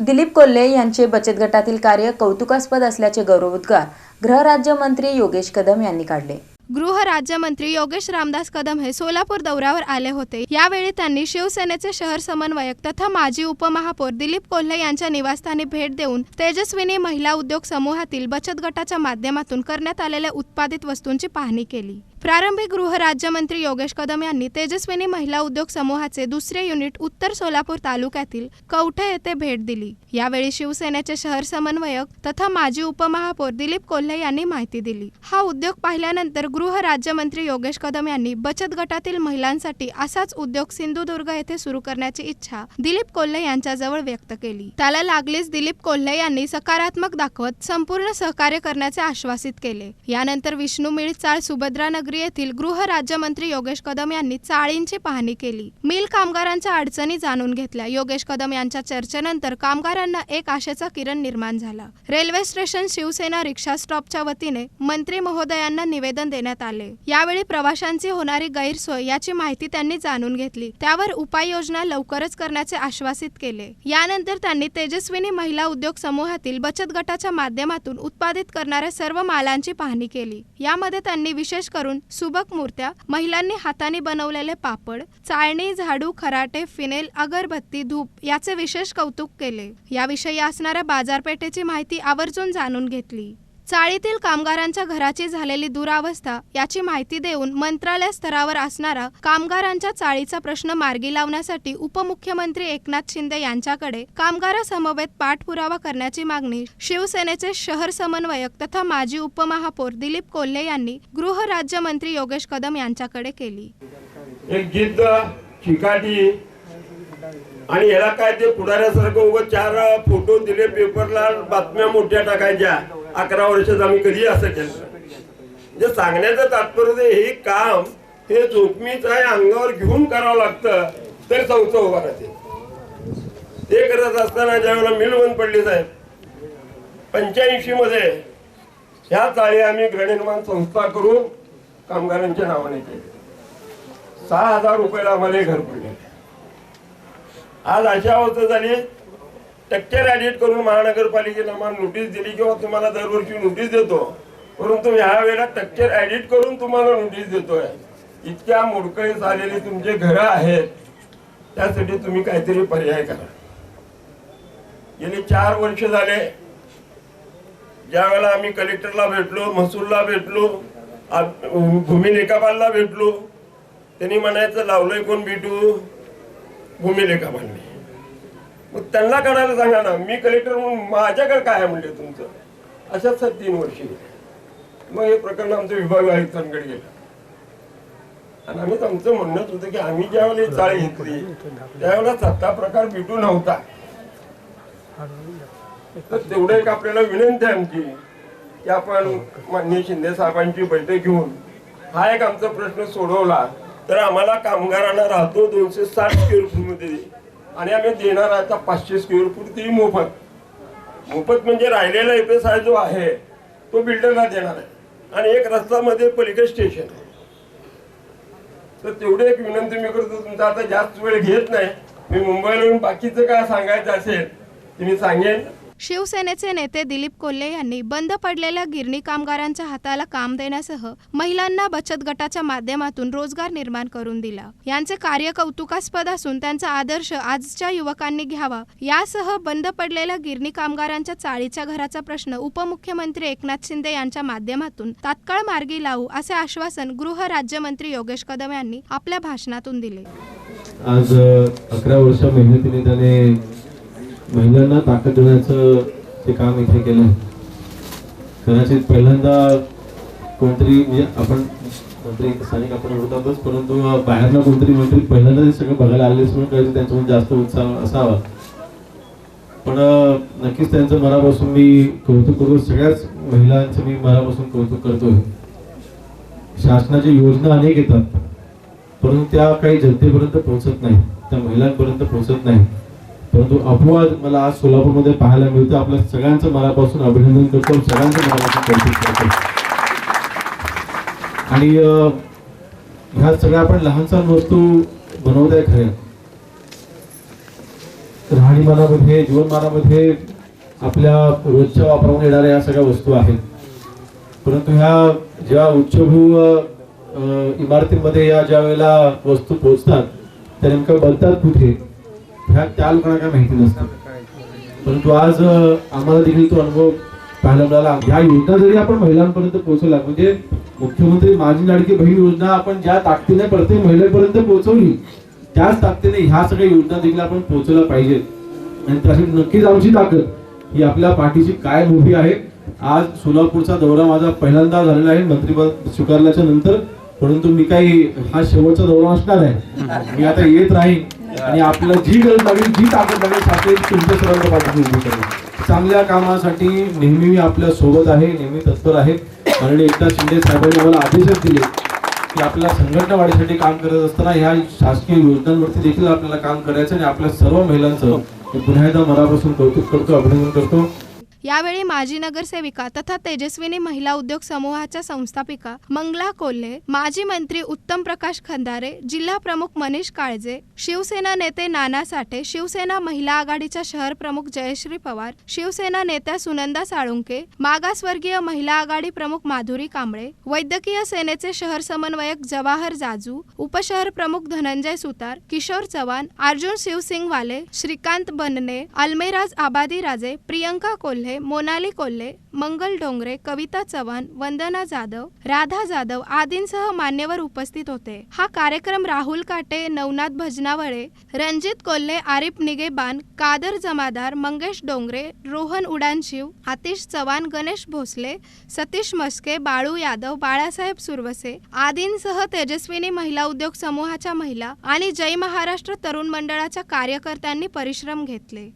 दिलीप कोल्हे यांचे बचत गटातील कार्य कौतुकास्पद असल्याचे गौरवोद्गार गृहराज्यमंत्री योगेश कदम यांनी काढले. गृह राज्यमंत्री योगेश रामदास कदम हे सोलापूर दौऱ्यावर आले होते. यावेळी त्यांनी शिवसेनेचे शहर समन्वयक तथा माजी उपमहापौर दिलीप कोल्हे यांच्या निवासस्थानी भेट देऊन तेजस्विनी महिला उद्योग समूहातील बचत गटाच्या माध्यमातून करण्यात आलेल्या उत्पादित वस्तूंची पाहणी केली. प्रारंभी गृहराज्यमंत्री योगेश कदम यांनी तेजस्विनी महिला उद्योग समूहाचे दुसरे युनिट उत्तर सोलापूर तालुक्यातील कवठे येथे भेट दिली. यावेळी शिवसेनेचे शहर समन्वयक तथा माजी उपमहापौर दिलीप कोल्हे यांनी माहिती दिली. हा उद्योग पाहिल्यानंतर गृह राज्यमंत्री योगेश कदम यांनी बचत गटातील महिलांसाठी असाच उद्योग सिंधुदुर्ग येथे सुरू करण्याची इच्छा दिलीप कोल्हे यांच्याजवळ व्यक्त केली. त्याला लागलीच दिलीप कोल्हे यांनी सकारात्मक दाखवत संपूर्ण सहकार्य करण्याचे आश्वासित केले. यानंतर विष्णू मिळ चाळ सुभद्रा नगरी येथील गृह राज्यमंत्री योगेश कदम यांनी चाळींची पाहणी केली. मिल कामगारांच्या अडचणी जाणून घेतल्या. योगेश कदम यांच्या चर्चेनंतर कामगारांना एक आशेचा किरण निर्माण झाला. रेल्वे स्टेशन शिवसेना रिक्षा स्टॉपच्या वतीने मंत्री महोदयांना निवेदन देण्यात आले. यावेळी प्रवाशांची होणारी गैरसोय याची माहिती त्यांनी जाणून घेतली. त्यावर उपाययोजना लवकरच करण्याचे आश्वासित केले. यानंतर त्यांनी तेजस्विनी महिला उद्योग समूहातील बचत गटाच्या माध्यमातून उत्पादित करणाऱ्या सर्व मालांची पाहणी केली. यामध्ये त्यांनी विशेष करून सुबक मूर्त्या महिलांनी हाताने बनवलेले पापड चाळणी झाडू खराटे फिनेल अगरबत्ती धूप याचे विशेष कौतुक केले. याविषयी असणाऱ्या बाजारपेठेची माहिती आवर्जून जाणून घेतली. चाळीतील कामगारांच्या घराची झालेली दुरावस्था याची माहिती देऊन मंत्रालय स्तरावर असणारा कामगारांच्या चाळीचा प्रश्न मार्गी लावण्यासाठी उपमुख्यमंत्री एकनाथ शिंदे यांच्याकडे कामगारासमवेत पाठपुरावा करण्याची मागणी शिवसेनेचे शहर समन्वयक तथा माजी उपमहापौर दिलीप कोल्हे यांनी गृह राज्यमंत्री योगेश कदम यांच्याकडे केली. एक जिद्द चिकाटी आणि याला काय ते पुढाऱ्यासारखं उगं चार फोटो दिले पेपरला बातम्या मोठ्या टाकायच्या. अकरा वर्षात आम्ही कधी असं केलं म्हणजे सांगण्याचं तात्पर्य हे काम हे जोखमीच आहे अंगावर घेऊन करावं लागतं तर संस्था उभा राहते. ते करत असताना ज्यावेळेला मिल बंद पडली साहेब पंच्याऐंशी मध्ये ह्या चाळी आम्ही गृहनिर्माण संस्था करून कामगारांच्या नावाने केली. सहा हजार रुपयाला आम्हाला घर पडले. आज अशा अवस्था झाली टक्केर ऍडिट करून महानगरपालिकेने आम्हाला नोटीस दिली किंवा तुम्हाला दरवर्षी नोटीस देतो. परंतु ह्या वेळेला टक्केर ऍडिट करून तुम्हाला नोटीस देतोय. इतक्या मोडकळीस आलेली तुमचे घरं आहेत. त्यासाठी तुम्ही काहीतरी पर्याय करा. गेले चार वर्ष झाले. ज्यावेळेला आम्ही कलेक्टरला भेटलो महसूलला भेटलो भूमी लेखापालला भेटलो त्यांनी म्हणायचं लावलंय कोण भेटू भूमी लेखापालने. मग त्यांना कळायला सांगा ना मी कलेक्टर म्हणून माझ्याकडे काय म्हणले तुमचं? अशाच सर तीन वर्षी. मग हे प्रकरण आमचं विभाग आयुक्तांकडे गेलं. आणि आम्ही आमचं म्हणणंच होतं की आम्ही ज्यावेळेला चाळी घेतली त्यावेळेला सत्ता प्रकार भेटू नव्हता. तर तेवढं एक आपल्याला विनंती आहे आमची की आपण माननीय शिंदे साहेबांची बैठक घेऊन हा एक आमचा प्रश्न सोडवला तर आम्हाला कामगारांना राहतो दोनशे साठ किलोमीटर आणि आम्ही देणार आहे आता पाचशे स्क्वेअर फूट ती मोफत. मोफत म्हणजे राहिलेला एफ जो आहे तो बिल्डरला देणार आहे. आणि एक रस्त्यामध्ये पलीकडे स्टेशन आहे. तर तेवढी एक विनंती मी करतो तुमचा आता जास्त वेळ घेत नाही. मी मुंबईला येऊन बाकीचं काय सांगायचं असेल ते मी सांगेन. शिवसेनेचे नेते दिलीप कोल्हे यांनी बंद पडलेल्या गिरणी कामगारांच्या हाताला काम देण्यासह महिलांना बचत गटाच्या माध्यमातून रोजगार निर्माण करून दिला. यांचे कार्य कौतुकास्पद असून त्यांचा आदर्श आजच्या युवकांनी घ्यावा. यासह बंद पडलेल्या गिरणी कामगारांच्या चाळीच्या घराचा प्रश्न उपमुख्यमंत्री एकनाथ शिंदे यांच्या माध्यमातून तात्काळ मार्गी लावू असे आश्वासन गृह राज्यमंत्री योगेश कदम यांनी आपल्या भाषणातून दिले. आज अकरा वर्ष मेहनतीने त्याने महिलांना ताकद देण्याचं ते काम इथे केलं कदाचित पहिल्यांदा कोणतरी म्हणजे आपण मंत्री स्थानिक आपण होतातच परंतु बाहेरनं कोणतरी मंत्री पहिल्यांदा सगळं बघायला आलेच म्हणून कदाचित त्यांच्यामध्ये जास्त उत्साह असावा. पण नक्कीच त्यांचं मनापासून मी कौतुक करतो सगळ्याच महिलांचं मी मनापासून कौतुक करतोय. शासनाच्या योजना अनेक येतात परंतु त्या काही जनतेपर्यंत पोहोचत नाही त्या महिलांपर्यंत पोहोचत नाही परंतु अपवाद मला आज सोलापूरमध्ये पाहायला मिळतो. आपल्या सगळ्यांचं मनापासून अभिनंदन करतो. सगळ्यांचं मनापासून कौतुक करतो. आणि ह्या सगळ्या आपण लहान सहान वस्तू बनवत आहे खऱ्या राहणीमानामध्ये जीवनमानामध्ये आपल्या रोजच्या वापरामध्ये येणाऱ्या या सगळ्या वस्तू आहेत. परंतु ह्या ज्या उच्चभू इमारतीमध्ये या ज्या वेळेला वस्तू पोहोचतात त्या नेमकं बनतात कुठे? ह्या त्या लोकांना काय माहिती नसतं. परंतु आज आम्हाला देखील तो अनुभव पाहायला मिळाला. ह्या योजना जरी आपण महिलांपर्यंत पोहोचवल्या म्हणजे मुख्यमंत्री माझी लाडकी बहीण योजना आपण ज्या ताकदीने प्रत्येक महिलेपर्यंत पोहोचवली त्याच ताकदीने ह्या सगळ्या योजना देखील आपण पोहोचवल्या पाहिजेत. आणि त्यासाठी नक्कीच आमची ताकद ही आपल्या पाठीची काय उभी आहे. आज सोलापूरचा दौरा माझा पहिल्यांदा झालेला आहे मंत्रिपद स्वीकारल्याच्या नंतर. परंतु मी काही हा शेवटचा दौरा असणार आहे. मी आता येत राहीन. आणि आपल्याला जी गरज लागेल जी ताकद लागेल साथी तुमच्या सर्वांच्या पाठीशी उभी करेल चांगल्या कामासाठी नेहमी मी आपल्यासोबत आहे नेहमी तत्पर आहे. माननीय एकनाथ शिंदे साहेबांनी मला आदेशच दिले की आपल्या संघटना वाढीसाठी काम करत असताना ह्या शासकीय योजनांवरती देखील आपल्याला काम करायचं आणि आपल्या सर्व महिलांचं पुन्हा एकदा मनापासून कौतुक करतो अभिनंदन करतो. यावेळी माजी नगरसेविका तथा तेजस्विनी महिला उद्योग समूहाच्या संस्थापिका मंगला कोल्हे माजी मंत्री उत्तम प्रकाश खंदारे जिल्हा प्रमुख मनीष काळजे शिवसेना नेते नाना साठे शिवसेना महिला आघाडीच्या शहर प्रमुख जयश्री पवार शिवसेना नेत्या सुनंदा साळुंके मागासवर्गीय महिला आघाडी प्रमुख माधुरी कांबळे वैद्यकीय सेनेचे शहर समन्वयक जवाहर जाजू उपशहर प्रमुख धनंजय सुतार किशोर चव्हाण अर्जुन शिवसिंग वाले श्रीकांत बनने अल्मेराज आबादी राजे प्रियंका कोल्हे मोनाली कोल्हे मंगल डोंगरे कविता चव्हाण वंदना जाधव राधा जाधव आदींसह मान्यवर उपस्थित होते. हा कार्यक्रम राहुल काटे नवनाथ भजनावळे रणजित कोल्हे आरिफ निगेबान कादर जमादार मंगेश डोंगरे रोहन उडानशिव आतिश चव्हाण गणेश भोसले सतीश मस्के बाळू यादव बाळासाहेब सुरवसे आदींसह तेजस्विनी महिला उद्योग समूहाच्या महिला आणि जय महाराष्ट्र तरुण मंडळाच्या कार्यकर्त्यांनी परिश्रम घेतले.